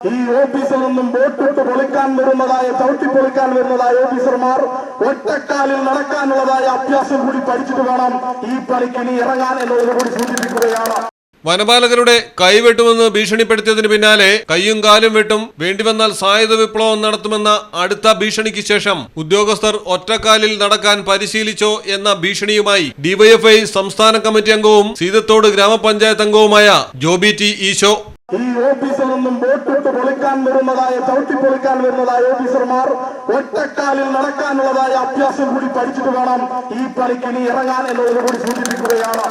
ഈ ഓഫീസിൽ നിന്നും വോട്ടിട്ട് പൊളിക്കാൻ വരുന്നതായ ചവിട്ടി പൊളിക്കാൻ വരുന്നതായ ഓഫീസർമാർ ഒറ്റക്കാലിൽ നടക്കാനുള്ളതായ അഭ്യാസം കൂടി പഠിച്ചിട്ട് വേണം ഈ പണിക്ക് ഇനി ഇറങ്ങാൻ എന്നുള്ളത് കൂടി സൂചിപ്പിക്കുകയാണ്. വനപാലകരുടെ കൈവെട്ടുമെന്ന് ഭീഷണിപ്പെടുത്തിയതിന് പിന്നാലെ കൈയും കാലും വെട്ടും വേണ്ടിവന്നാൽ സായുധ വിപ്ലവം നടത്തുമെന്ന അടുത്ത ഭീഷണിക്ക് ശേഷം ഉദ്യോഗസ്ഥർ ഒറ്റക്കാലിൽ നടക്കാൻ പരിശീലിച്ചോ എന്ന ഭീഷണിയുമായി ഡിവൈഎഫ്ഐ സംസ്ഥാന കമ്മിറ്റി അംഗവും സീതത്തോട് ഗ്രാമപഞ്ചായത്ത് അംഗവുമായ ജോബി ടി ഈശോ. ഈ ഓഫീസിൽ നിന്നും വോട്ടിട്ട് പൊളിക്കാൻ വരുന്നതായ ചവിട്ടിപ്പൊളിക്കാൻ വരുന്നതായ ഓഫീസർമാർ ഒറ്റക്കാലിൽ നടക്കാനുള്ളതായ അഭ്യാസം കൂടി പഠിച്ചിട്ട് വേണം ഈ പണിക്ക് ഇനി ഇറങ്ങാൻ എന്നുള്ളത് കൂടി സൂചിപ്പിക്കുകയാണ്.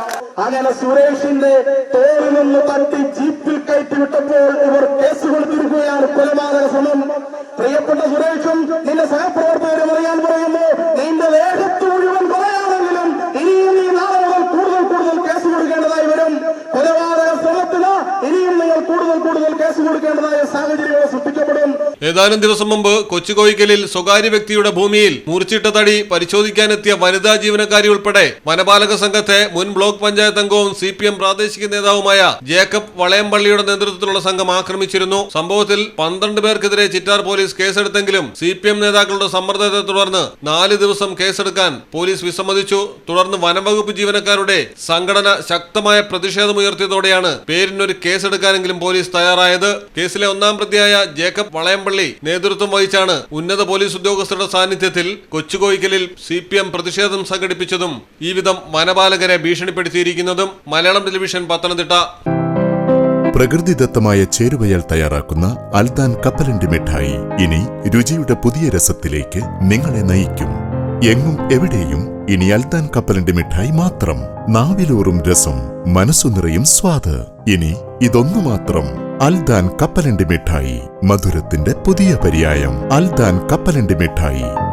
അങ്ങനെ സുരേഷിന്റെ തോളിൽ നിന്ന് തട്ടി ജീപ്പിൽ കയറ്റി വിട്ടപ്പോൾ ഇവർ കേസ് കൊടുത്തിരിക്കുകയാണ്. കൊലപാതക ശ്രമം. പ്രിയപ്പെട്ട സുരേഷും നിന്റെ സഹപ്രവർത്തകരും അറിയാൻ പറയുന്നു കേസ് കൊടുക്കേണ്ടതായ ഏതാനും ദിവസം മുമ്പ് കൊച്ചുകോയിക്കലിൽ സ്വകാര്യ വ്യക്തിയുടെ ഭൂമിയിൽ മുറിച്ചിട്ട തടി പരിശോധിക്കാനെത്തിയ വനിതാ ജീവനക്കാരി ഉൾപ്പെടെ വനപാലക സംഘത്തെ മുൻ ബ്ലോക്ക് പഞ്ചായത്ത് അംഗവും സി പി എം പ്രാദേശിക നേതാവുമായ ജേക്കബ് വളയംപള്ളിയുടെ നേതൃത്വത്തിലുള്ള സംഘം ആക്രമിച്ചിരുന്നു. സംഭവത്തിൽ പന്ത്രണ്ട് പേർക്കെതിരെ ചിറ്റാർ പോലീസ് കേസെടുത്തെങ്കിലും സി പി എം നേതാക്കളുടെ സമ്മർദ്ദത്തെ തുടർന്ന് നാല് ദിവസം കേസെടുക്കാൻ പോലീസ് വിസമ്മതിച്ചു. തുടർന്ന് വനംവകുപ്പ് ജീവനക്കാരുടെ സംഘടന ശക്തമായ പ്രതിഷേധമുയർത്തിയതോടെയാണ് പേരിനൊരു കേസെടുക്കാനെങ്കിലും പോലീസ് തയ്യാറായത്. കേസിലെ ഒന്നാം പ്രതിയായ ജേക്കബ് വളയംപള്ളി നേതൃത്വം വഹിച്ചാണ് ഉന്നത പോലീസ് ഉദ്യോഗസ്ഥരുടെ സാന്നിധ്യത്തിൽ കൊച്ചുകോയിക്കലിൽ സി പി എം പ്രതിഷേധം സംഘടിപ്പിച്ചതും ഈ വിധം വനപാലകരെ ഭീഷണിപ്പെടുത്തിയിരിക്കുന്നതും മലയാളം ടെലിവിഷൻ പത്തനംതിട്ട. പ്രകൃതിദത്തമായ ചേരുവയാൽ തയ്യാറാക്കുന്ന അൽദാൻ കപ്പലണ്ടി മിഠായി. ഇനി രുചിയുടെ പുതിയ രസത്തിലേക്ക് നിങ്ങളെ നയിക്കും. എങ്ങും എവിടെയും ഇനി അൽദാൻ കപ്പലണ്ടി മിഠായി മാത്രം. നാവിലൂറും രസം മനസ്സു നിറയും സ്വാദ്. ഇനി ഇതൊന്നു മാത്രം അൽദാൻ കപ്പലണ്ടി മിഠായി മധുരത്തിന്റെ പുതിയ പര്യായം. അൽദാൻ കപ്പലണ്ടി മിഠായി.